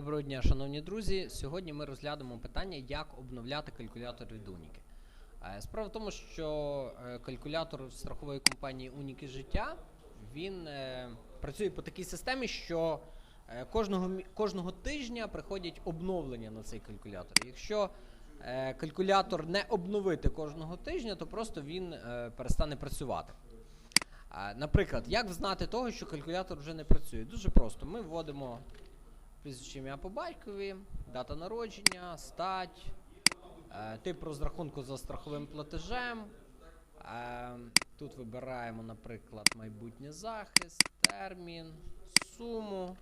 Доброго дня, шановні друзі. Сьогодні ми розглянемо питання, як обновляти калькулятор від Уніки. Е, Справа в тому, що е, калькулятор страхової компанії Уніки життя він е, працює по такій системі, що кожного, кожного тижня приходять обновлення на цей калькулятор. Якщо калькулятор не обновити кожного тижня, то просто він перестане працювати. Наприклад, як знати того, що калькулятор вже не працює? Дуже просто. Ми вводимо прізвище ім'я по батькові, дата народження, стать, е, тип розрахунку за страховим платежем. Е, Тут вибираємо, наприклад, майбутній захист, термін, суму.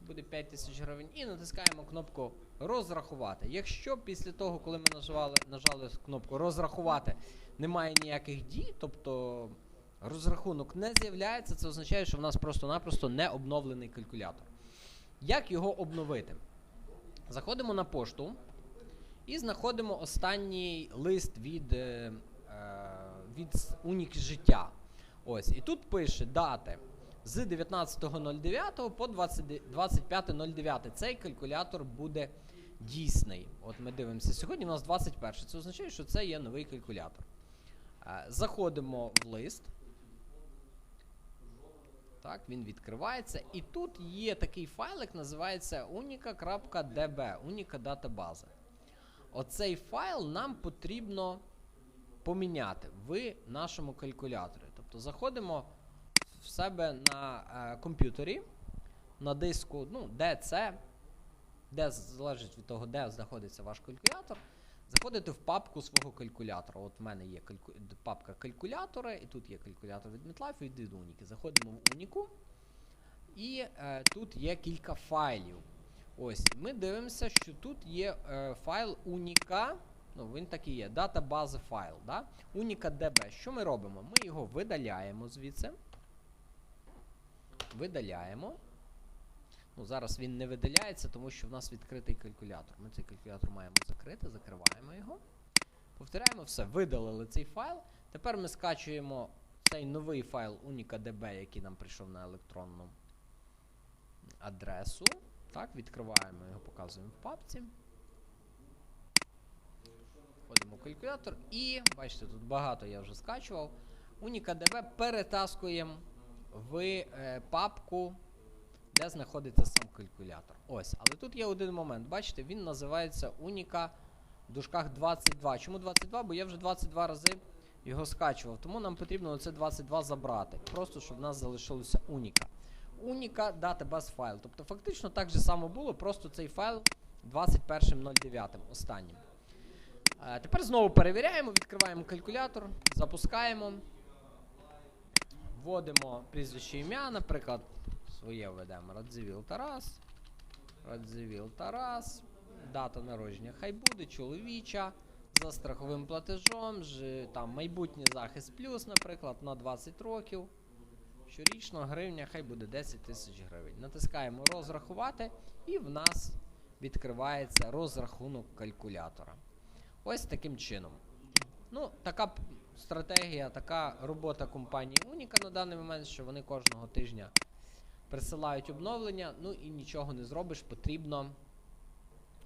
Буде 5 тисяч гривень. І натискаємо кнопку розрахувати. Якщо після того, коли ми нажали, нажали кнопку розрахувати, немає ніяких дій, тобто розрахунок не з'являється, це означає, що в нас просто-напросто не обновлений калькулятор. Як його обновити? Заходимо на пошту і знаходимо останній лист від, е, е, від Унік життя. Ось, і тут пише дати з 19.09 по 20 25.09. Цей калькулятор буде дійсний. От ми дивимося. Сьогодні у нас 21. Це означає, що це є новий калькулятор. Е, Заходимо в лист. Так, він відкривається. І тут є такий файлик, називається unica.db, Unica датабаза. Оцей файл нам потрібно поміняти в нашому калькуляторі. Тобто заходимо в себе на е, комп'ютері, на диску, ну, де це, де залежить від того, де знаходиться ваш калькулятор. Заходите в папку свого калькулятора. От в мене є кальку... папка калькулятори, і тут є калькулятор від MetLife і від Уніки. Заходимо в Уніку. І е, тут є кілька файлів. Ось, ми дивимося, що тут є е, файл Unica. Ну, він такий є, датабази файл. Да? Unica DB. Що ми робимо? Ми його видаляємо звідси. Видаляємо. Ну, зараз він не видаляється, тому що в нас відкритий калькулятор. Ми цей калькулятор маємо закрити, закриваємо його. Повторяємо все, видалили цей файл. Тепер ми скачуємо цей новий файл unica.db, який нам прийшов на електронну адресу. Так, відкриваємо його, показуємо в папці. Входимо в калькулятор і, бачите, тут багато я вже скачував. Unica.db перетаскуємо в е, папку де знаходиться сам калькулятор. Ось, але тут є один момент. Бачите, він називається Unica в дужках 22. Чому 22? Бо я вже 22 рази його скачував. Тому нам потрібно оце 22 забрати. Просто щоб в нас залишилося Unica. Unica database файл. Тобто фактично так же само було, просто цей файл 21.09 останнім. Е, тепер знову перевіряємо, відкриваємо калькулятор, запускаємо. Вводимо прізвище ім'я, наприклад, своє введемо Радзивіл Тарас. Радзивіл Тарас. Дата народження хай буде, чоловіча. За страховим платежом, там майбутній захист плюс, наприклад, на 20 років. Щорічно гривня хай буде 10 тисяч гривень. Натискаємо розрахувати, і в нас відкривається розрахунок калькулятора. Ось таким чином. Ну, така стратегія, така робота компанії Unica на даний момент, що вони кожного тижня присилають обновлення, ну і нічого не зробиш, потрібно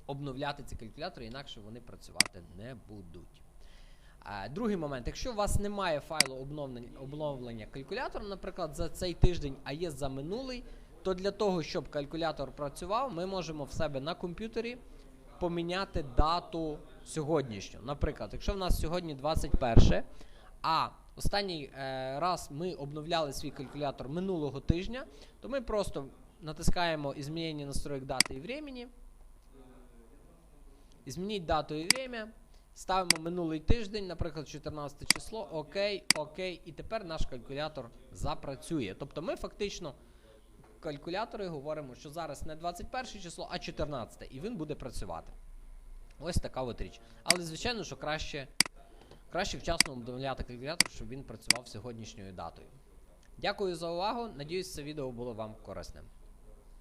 обновляти ці калькулятори, інакше вони працювати не будуть. Другий момент, якщо у вас немає файлу обновлення, обновлення калькулятора, наприклад, за цей тиждень, а є за минулий, то для того, щоб калькулятор працював, ми можемо в себе на комп'ютері поміняти дату сьогоднішню. Наприклад, якщо в нас сьогодні 21, а останній е, раз ми обновляли свій калькулятор минулого тижня, то ми просто натискаємо «Изменение настроек дати і времени», Змініть дату і время. Ставимо минулий тиждень, наприклад, 14 число. Окей, окей. І тепер наш калькулятор запрацює. Тобто ми фактично калькулятори говоримо, що зараз не 21 число, а 14, і він буде працювати. Ось така от річ. Але, звичайно, що краще, краще вчасно обновляти калькулятор, щоб він працював сьогоднішньою датою. Дякую за увагу. Надіюсь, це відео було вам корисним.